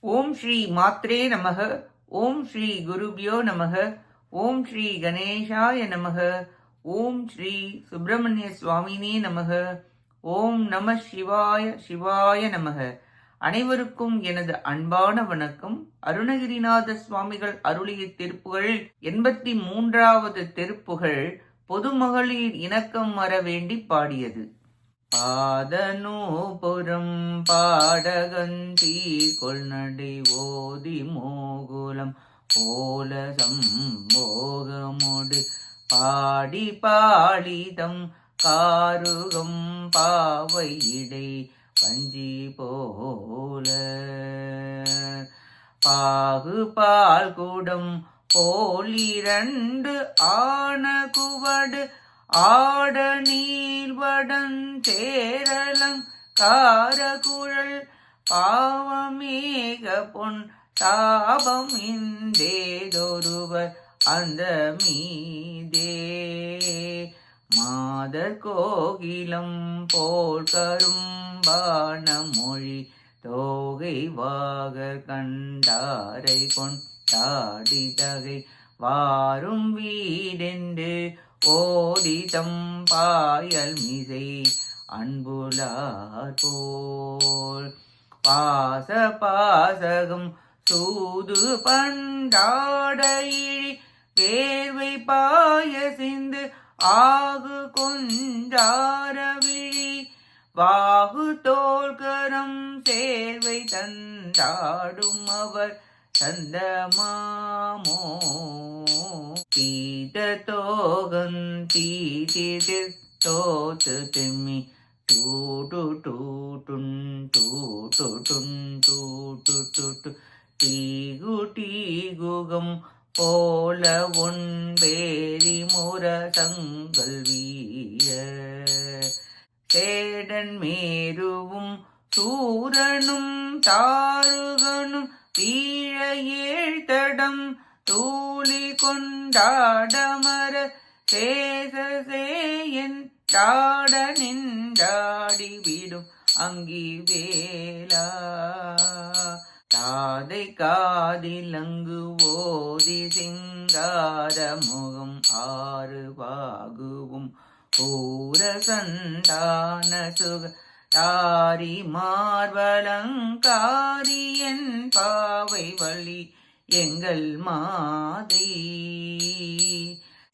ஓம் ஸ்ரீ மாத்ரே நமக ஓம் ஸ்ரீ குருபியோ நமக ஓம் ஸ்ரீ கணேஷாய நமக ஓம் ஸ்ரீ சுப்பிரமணிய சுவாமினே நமக ஓம் நம சிவாய சிவாய நமக. அனைவருக்கும் எனது அன்பான வணக்கம். அருணகிரிநாத சுவாமிகள் அருளிய திருப்புகள் எண்பத்தி மூன்றாவது திருப்புகள் பொதுமகளிர் இணக்கம் வர வேண்டி பாடியது. பாதனூபுரம் பாடகந்தி கொள்நடை ஓதி மோகுலம். போல சம்போகமோடு பாடி பாடிதம் காருகம் பாவையிடை பஞ்சி போல. பாகு பால் கூடம் போலிரண்டு ஆன குவடு ஆட நீர்வடன் சேரலங் காரகுழல் பாவமேக பொன் தாபம் இந்தேதொருவர் அந்த மீதே மாதர் கோகிலம் போல் கரும்பான மொழி தோகை வாக கண்டாரை கொண்டாடி தகை வாரும் வீடென்று ஓதிதம் பாயல் மிசை அன்புலார் போல். பாச பாசகம் சூது பண்டாடையிழி வேர்வை பாய சிந்து ஆகு கொண்டார விழி. வாகு தோல்கரம் சேர்வை தந்தாடும் அவர் சந்தமாமோ பீத தோகன் தீதிர் தோத்து திம்மி டூடு டூட்டுன் டூட்டு டுன் டூட்டு டுட்டு டீகு டீகுகம் போல ஒன்பேரி முரசங்கள் வீய சேடன் மேருவும் சூரனும் தாருகனும் கொண்டாடமர சேசசேயன் தாட நின்றாடி விடும் அங்கி வேலா. தாதை காதில் அங்கு ஓதி சிங்கார முகம் ஆறுவாகுவும் பூர சந்தான சுக தாரி மார்வலங்காரி என் பாவை வழி எங்கள் மாதை.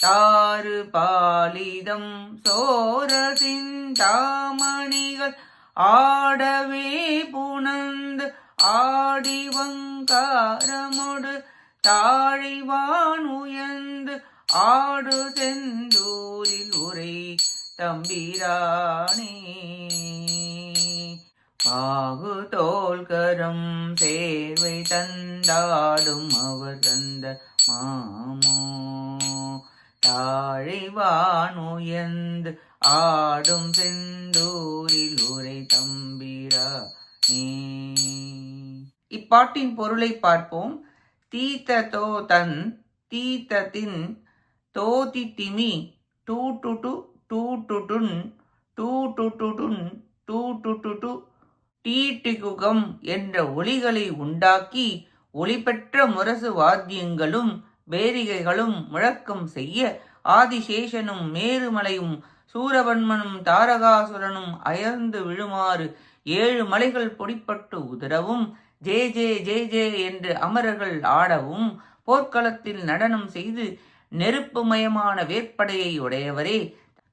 தாறு பாலிதம் சோர சிந்தாமணிகள் ஆடவே புணந்து ஆடிவங்காரமுடு தாழிவான் உயர்ந்து ஆடு செந்தூரில் உரை தம்பிரானே. ஆகு தோல்கரம் சேவை தந்தாடும் அவர் தந்த மாமோ. தாழிவான் உயர்ந்து ஆடும் செந்தூரில் உரை தம்பிரா இப்பாட்டின் பொருளை பார்ப்போம். தீத்த தோ தன் தீத்த தின் தோதி திமி டூ டு டு டூ டு டுன் டூ டு டு டுன் டூ டு டு டு டீட்டிகுகம் என்ற ஒலிகளை உண்டாக்கி ஒளிபெற்ற முரசு வாத்தியங்களும் பேரிகைகளும் முழக்கம் செய்ய ஆதிசேஷனும் மேருமலையும் சூரபன்மனும் தாரகாசுரனும் அயர்ந்து விழுமாறு ஏழு மலைகள் பொடிப்பட்டு உதிரவும் ஜே ஜே ஜே ஜே என்று அமரர்கள் ஆடவும் போர்க்களத்தில் நடனம் செய்து நெருப்புமயமான வேற்படையை உடையவரே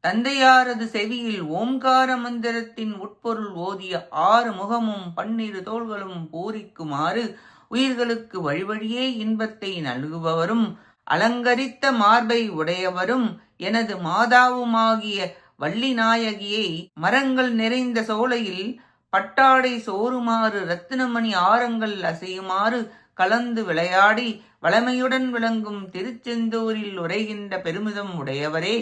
தந்தையாரது செவியில் ஓம்கார மந்திரத்தின் உட்பொருள் ஓதிய ஆறு முகமும் பன்னிரு தோள்களும் பூரிக்குமாறு உயிர்களுக்கு வழிவழியே இன்பத்தை நல்குபவரும் அலங்கரித்த மார்பை உடையவரும் எனது மாதாவுமாகிய வள்ளி நாயகியை மரங்கள் நிறைந்த சோலையில் பட்டாடை சோறுமாறு ரத்தினமணி ஆரங்கள் அசையுமாறு கலந்து விளையாடி வளமையுடன் விளங்கும் திருச்செந்தூரில் உரைகின்ற பெருமிதம் உடையவரே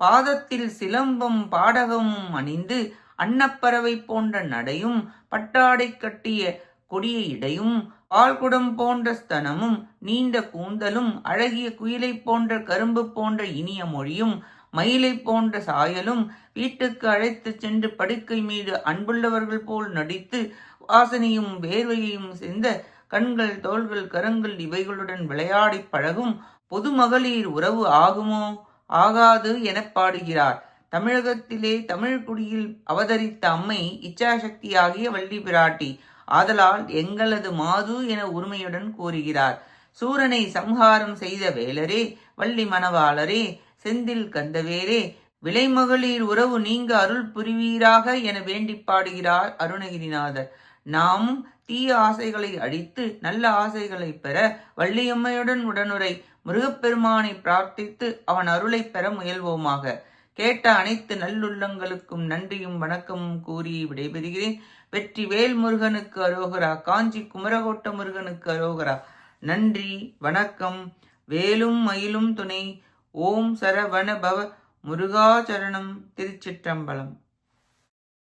பாதத்தில் சிலம்பம் பாடகமும் அணிந்து அன்னப்பறவை போன்ற நடையும் பட்டாடை கட்டிய கொடிய இடையும் பால்குடம் போன்ற ஸ்தனமும் நீண்ட கூந்தலும் அழகிய குயிலை போன்ற கரும்பு போன்ற இனிய மொழியும் மயிலை போன்ற சாயலும் வீட்டுக்கு அழைத்துச் சென்று படுக்கை மீது அன்புள்ளவர்கள் போல் நடித்து வாசனையும் வேர்வையையும் சேர்ந்த கண்கள் தோள்கள் கரங்கள் இவைகளுடன் விளையாடிப் பழகும் பொது மகளிர் உறவு ஆகுமோ? ஆகாது என பாடுகிறார். தமிழகத்திலே தமிழ் குடியில் அவதரித்த அம்மை இச்சாசக்தியாகிய வள்ளி பிராட்டி. ஆதலால் எங்களது மாது என உரிமையுடன் கூறுகிறார். சூரனை சம்ஹாரம் செய்த வேலரே வள்ளி மணவாளரே செந்தில் கந்தவேரே விலைமகளிர் உறவு நீங்க அருள் புரிவீராக என வேண்டி பாடுகிறார் அருணகிரிநாதர். நாம் தீய ஆசைகளை அழித்து நல்ல ஆசைகளை பெற வள்ளியம்மையுடன் உடனுரை முருகப்பெருமானை பிரார்த்தித்து அவன் அருளை பெற முயல்வோமாக. கேட்ட அனைத்து நல்லுள்ளங்களுக்கும் நன்றியும் வணக்கமும் கூறி விடைபெறுகிறேன். வெற்றி வேல் முருகனுக்கு அரோகரா காஞ்சி குமரகோட்ட முருகனுக்கு அரோகரா. நன்றி வணக்கம். வேலும் மயிலும் துணை. ஓம் சரவண பவ முருகாச்சரணம் திருச்சிற்றம்பலம்.